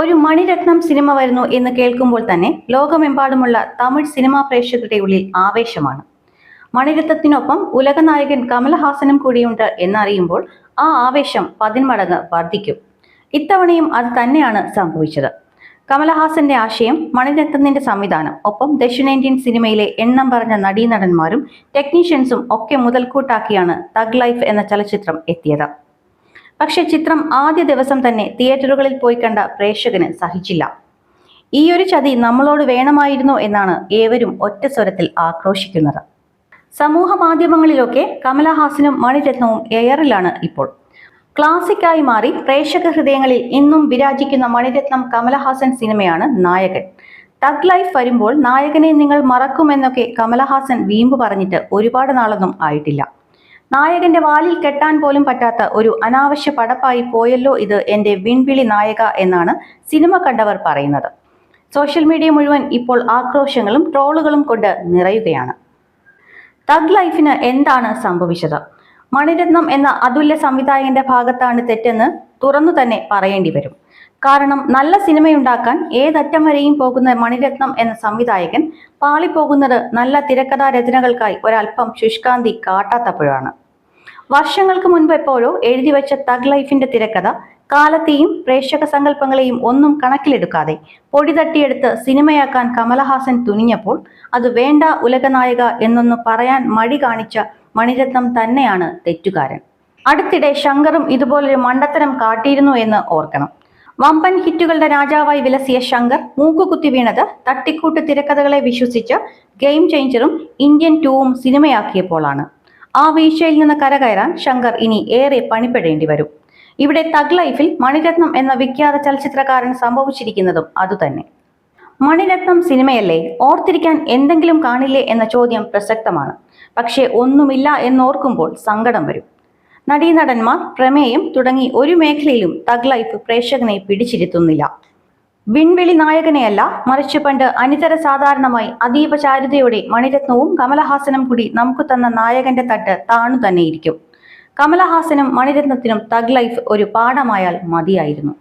ഒരു മണിരത്നം സിനിമ വരുന്നു എന്ന് കേൾക്കുമ്പോൾ തന്നെ ലോകമെമ്പാടുമുള്ള തമിഴ് സിനിമാ പ്രേക്ഷകരുടെ ഉള്ളിൽ ആവേശമാണ്. മണിരത്നത്തിനൊപ്പം ഉലകനായകൻ കമലഹാസനും കൂടിയുണ്ട് എന്നറിയുമ്പോൾ ആ ആവേശം പതിന്മടങ്ങ് വർദ്ധിക്കും. ഇത്തവണയും അത് തന്നെയാണ് സംഭവിച്ചത്. കമലഹാസന്റെ ആശയം മണിരത്നത്തിന്റെ സംവിധാനം ഒപ്പം ദക്ഷിണേന്ത്യൻ സിനിമയിലെ എണ്ണം പറഞ്ഞ നടീനടന്മാരും ടെക്നീഷ്യൻസും ഒക്കെ മുതൽക്കൂട്ടാക്കിയാണ് തഗ് ലൈഫ് എന്ന ചലച്ചിത്രം എത്തിയത്. പക്ഷെ ചിത്രം ആദ്യ ദിവസം തന്നെ തിയേറ്ററുകളിൽ പോയി കണ്ട പ്രേക്ഷകന് സഹിച്ചില്ല. ഈ ഒരു ചതി നമ്മളോട് വേണമായിരുന്നോ എന്നാണ് ഏവരും ഒറ്റ സ്വരത്തിൽ ആക്രോശിക്കുന്നത്. സമൂഹ മാധ്യമങ്ങളിലൊക്കെ കമലഹാസനും മണിരത്നവും എയറിലാണ് ഇപ്പോൾ. ക്ലാസിക്കായി മാറി പ്രേക്ഷക ഹൃദയങ്ങളിൽ ഇന്നും വിരാജിക്കുന്ന മണിരത്നം കമലഹാസൻ സിനിമയാണ് നായകൻ. തഗ് ലൈഫ് വരുമ്പോൾ നായകനെ നിങ്ങൾ മറക്കുമെന്നൊക്കെ കമലഹാസൻ വീമ്പ് പറഞ്ഞിട്ട് ഒരുപാട് നാളൊന്നും ആയിട്ടില്ല. നായകന്റെ വാലിൽ കെട്ടാൻ പോലും പറ്റാത്ത ഒരു അനാവശ്യ പടപ്പായി പോയല്ലോ ഇത് എന്റെ വിൺവിളി നായക എന്നാണ് സിനിമ കണ്ടവർ പറയുന്നത്. സോഷ്യൽ മീഡിയ മുഴുവൻ ഇപ്പോൾ ആക്രോശങ്ങളും ട്രോളുകളും കൊണ്ട് നിറയുകയാണ്. തഗ് ലൈഫിന് എന്താണ് സംഭവിച്ചത്? മണിരത്നം എന്ന അതുല്യ സംവിധായകന്റെ ഭാഗത്താണ് തെറ്റെന്ന് തുറന്നു തന്നെ പറയേണ്ടി വരും. കാരണം നല്ല സിനിമയുണ്ടാക്കാൻ ഏതറ്റം വരെയും പോകുന്ന മണിരത്നം എന്ന സംവിധായകൻ പാളിപ്പോകുന്നത് നല്ല തിരക്കഥാ രചനകൾക്കായി ഒരല്പം ശുഷ്കാന്തി കാട്ടാത്തപ്പോഴാണ്. വർഷങ്ങൾക്ക് മുൻപ് എപ്പോഴോ എഴുതി വെച്ച തഗ് ലൈഫിന്റെ തിരക്കഥ കാലത്തെയും പ്രേക്ഷക സങ്കല്പങ്ങളെയും ഒന്നും കണക്കിലെടുക്കാതെ പൊടി തട്ടിയെടുത്ത് സിനിമയാക്കാൻ കമലഹാസൻ തുനിഞ്ഞപ്പോൾ അത് വേണ്ട ഉലകനായക എന്നൊന്ന് പറയാൻ മടി കാണിച്ച മണിരത്നം തന്നെയാണ് തെറ്റുകാരൻ. അടുത്തിടെ ശങ്കറും ഇതുപോലൊരു മണ്ടത്തരം കാട്ടിയിരുന്നു എന്ന് ഓർക്കണം. വമ്പൻ ഹിറ്റുകളുടെ രാജാവായി വിലസിയ ശങ്കർ മൂക്കുകുത്തി വീണത് തട്ടിക്കൂട്ട് തിരക്കഥകളെ വിശ്വസിച്ച് ഗെയിം ചേഞ്ചറും ഇന്ത്യൻ ടൂവും സിനിമയാക്കിയപ്പോഴാണ് ആ വീഴ്ചയിൽ നിന്ന് കരകയറാൻ ശങ്കർ ഇനി ഏറെ പണിപ്പെടേണ്ടി വരും. ഇവിടെ തഗ് ലൈഫിൽ മണിരത്നം എന്ന വിഖ്യാത ചലച്ചിത്രകാരൻ സംഭവിച്ചിരിക്കുന്നതും അതുതന്നെ. മണിരത്നം സിനിമയല്ലേ? ഓർത്തിരിക്കാൻ എന്തെങ്കിലും കാണില്ലേ എന്ന ചോദ്യം പ്രസക്തമാണ്. പക്ഷേ ഒന്നുമില്ല എന്നോർക്കുമ്പോൾ സങ്കടം വരും. നടീനടന്മാർ പ്രമേയം തുടങ്ങി ഒരു മേഖലയിലും ലൈഫ് പ്രേക്ഷകനെ പിടിച്ചിരുത്തുന്നില്ല. വിൺവിളി നായകനെയല്ല മറിച്ച് പണ്ട് അനിതര സാധാരണമായി അതീവ ചാരുതയോടെ മണിരത്നവും കമലഹാസനും കൂടി നമുക്ക് തന്ന നായകന്റെ തട്ട് താണു തന്നെയിരിക്കും. കമലഹാസനും മണിരത്നത്തിനും തഗ് ലൈഫ് ഒരു പാഠമായാൽ മതിയായിരുന്നു.